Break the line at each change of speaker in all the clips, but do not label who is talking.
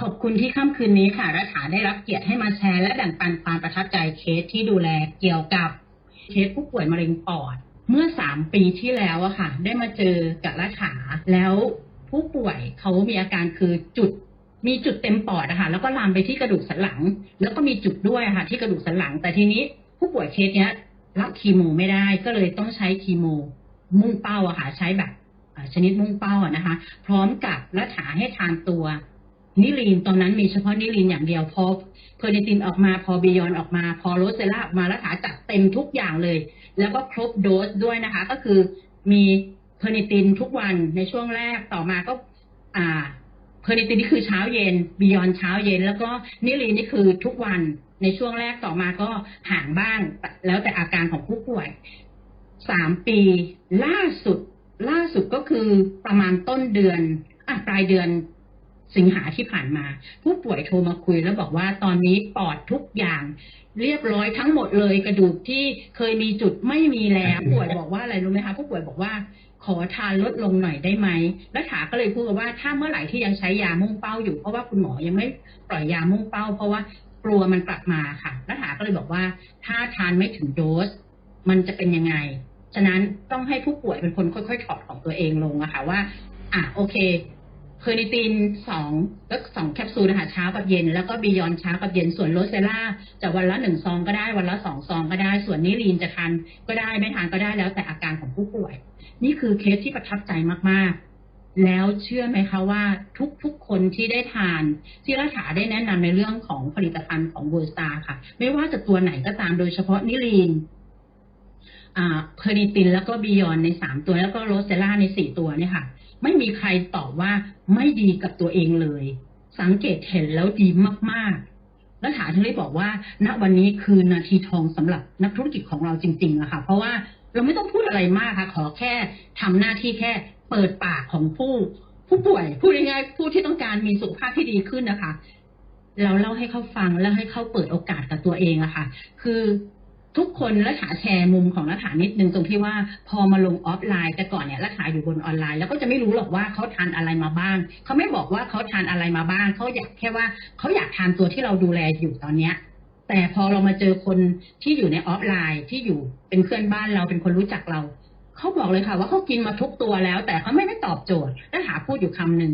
ขอบคุณที่ค่ำคืนนี้ค่ะรัฐาได้รับเกียรติให้มาแชร์และแบ่งปันความประทับใจเคสที่ดูแลเกี่ยวกับเคสผู้ป่วยมะเร็งปอด เมื่อสามปีที่แล้วอะค่ะ ได้มาเจอกับรัฐาแล้วผู้ป่วยเขามีอาการคือจุดมีจุดเต็มปอดอะค่ะแล้วก็ลามไปที่กระดูกสันหลัง แล้วก็มีจุดด้วยอะค่ะ ที่กระดูกสันหลัง แต่ทีนี้ผู้ป่วยเคสเนี้ยรับคีโมไม่ได้ก็เลยต้องใช้คีโม มุ่งเป้าอะค่ะใช้แบบชนิดมุ่งเป้าอะนะคะ พร้อมกับรัฐาให้ทานตัว นิลีนตอนนั้นมีเฉพาะนิลีนอย่างเดียวพอเพอร์นิตินออกมาพอบิยอนออกมา พอโรสเซล่าออกมารัฐาจัดเต็มทุกอย่างเลย แล้วก็ครบโดสด้วยนะคะ ก็คือมีเพอร์นิตินทุกวันในช่วงแรกต่อมาก็ อ่าเพอร์นิตินนี่คือเช้าเย็นบิยอนเช้าเย็น แล้วก็นิลีนนี่คือทุกวันในช่วงแรกต่อมาก็ห่างบ้าง แล้วแต่อาการของผู้ป่วยสามปีล่าสุด ล่าสุดก็คือประมาณต้นเดือนอะปลายเดือน สิงหาที่ผ่านมา ผู้ป่วยโทรมาคุยแล้วบอกว่าตอนนี้ปอดทุกอย่างเรียบร้อยทั้งหมดเลยกระดูกที่เคยมีจุดไม่มีแล้วผู้ป่วยบอกว่าอะไรรู้ไหมคะผู้ป่วยบอกว่าขอทานลดลงหน่อยได้ไหม แล้วถาก็เลยพูดว่าถ้าเมื่อไหร่ที่ยังใช้ยามุ่งเป้าอยู่ เพราะว่าคุณหมอยังไม่ปล่อยยามุ่งเป้า เพราะว่ากลัวมันกลับมาค่ะ แล้วถาก็เลยบอกว่า ถ้าทานไม่ถึงโดส มันจะเป็นยังไง ฉะนั้นต้องให้ผู้ป่วยเป็นคนค่อย ๆ ถอดของตัวเองลงอะค่ะว่า อะโอเค เพอร์นิตินสองแล้วสองแคปซูลนะคะเช้ากับเย็น แล้วก็บียอนเช้ากับเย็นส่วนโรเซล่าจะวันละหนึ่งซองก็ได้วันละสองซองก็ได้ ส่วนนิลีนจะทานก็ได้ไม่ทานก็ได้แล้วแต่อาการของผู้ป่วย นี่คือเคสที่ประทับใจมากๆ แล้วเชื่อไหมคะว่าทุกๆคนที่ได้ทานที่รัฐาได้แนะนำในเรื่องของผลิตภัณฑ์ของเวอร์สตาค่ะ ไม่ว่าจะตัวไหนก็ตามโดยเฉพาะนิลีน เพอริตินแล้วก็บียอนในสามตัวแล้วก็โรสเซล่าในสี่ตัวเนี่ยค่ะ ไม่มีใครตอบว่าไม่ดีกับตัวเองเลย สังเกตเห็นแล้วดีมากๆ แล้วถาถึงได้บอกว่า ณวันนี้คือนาทีทองสำหรับนักธุรกิจของเราจริงๆอะค่ะเพราะว่าเราไม่ต้องพูดอะไรมากค่ะ ขอแค่ทำหน้าที่แค่เปิดปากของผู้ ผู้ป่วยพูดง่ายๆผู้ที่ต้องการมีสุขภาพที่ดีขึ้นนะคะ เราเล่าให้เขาฟังแล้วให้เขาเปิดโอกาสกับตัวเองอะค่ะ คือ ทุกคนรัฐาแชร์มุมของรัฐานิดนึงตรงที่ว่าพอมาลงออฟไลน์ แต่ก่อนเนี่ยรัฐาอยู่บนออนไลน์ แล้วก็จะไม่รู้หรอกว่าเขาทานอะไรมาบ้างเขาไม่บอกว่าเขาทานอะไรมาบ้างเขาอยากแค่ว่าเขาอยากทานตัวที่เราดูแลอยู่ตอนเนี้ยแต่พอเรามาเจอคนที่อยู่ในออฟไลน์ที่อยู่เป็นเพื่อนบ้านเราเป็นคนรู้จักเราเขาบอกเลยค่ะว่าเขากินมาทุกตัวแล้ว แต่เขาไม่ได้ตอบโจทย์รัฐาพูดอยู่คำหนึ่ง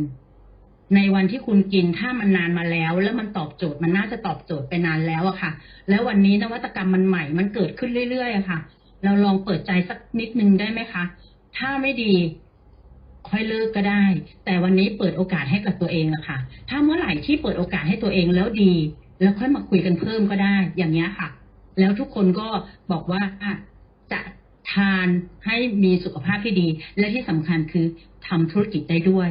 ในวันที่คุณกินถ้ามันนานมาแล้ว แล้วมันตอบโจทย์มันน่าจะตอบโจทย์ไปนานแล้วอะค่ะ แล้ววันนี้นวัตกรรมมันใหม่มันเกิดขึ้นเรื่อยๆอะค่ะ เราลองเปิดใจสักนิดนึงได้ไหมคะ ถ้าไม่ดีค่อยเลิกก็ได้ แต่วันนี้เปิดโอกาสให้กับตัวเองอะค่ะ ถ้าเมื่อไหร่ที่เปิดโอกาสให้ตัวเองแล้วดี แล้วค่อยมาคุยกันเพิ่มก็ได้ อย่างเงี้ยค่ะ แล้วทุกคนก็บอกว่าจะทานให้มีสุขภาพที่ดี และที่สำคัญคือทำธุรกิจได้ด้วย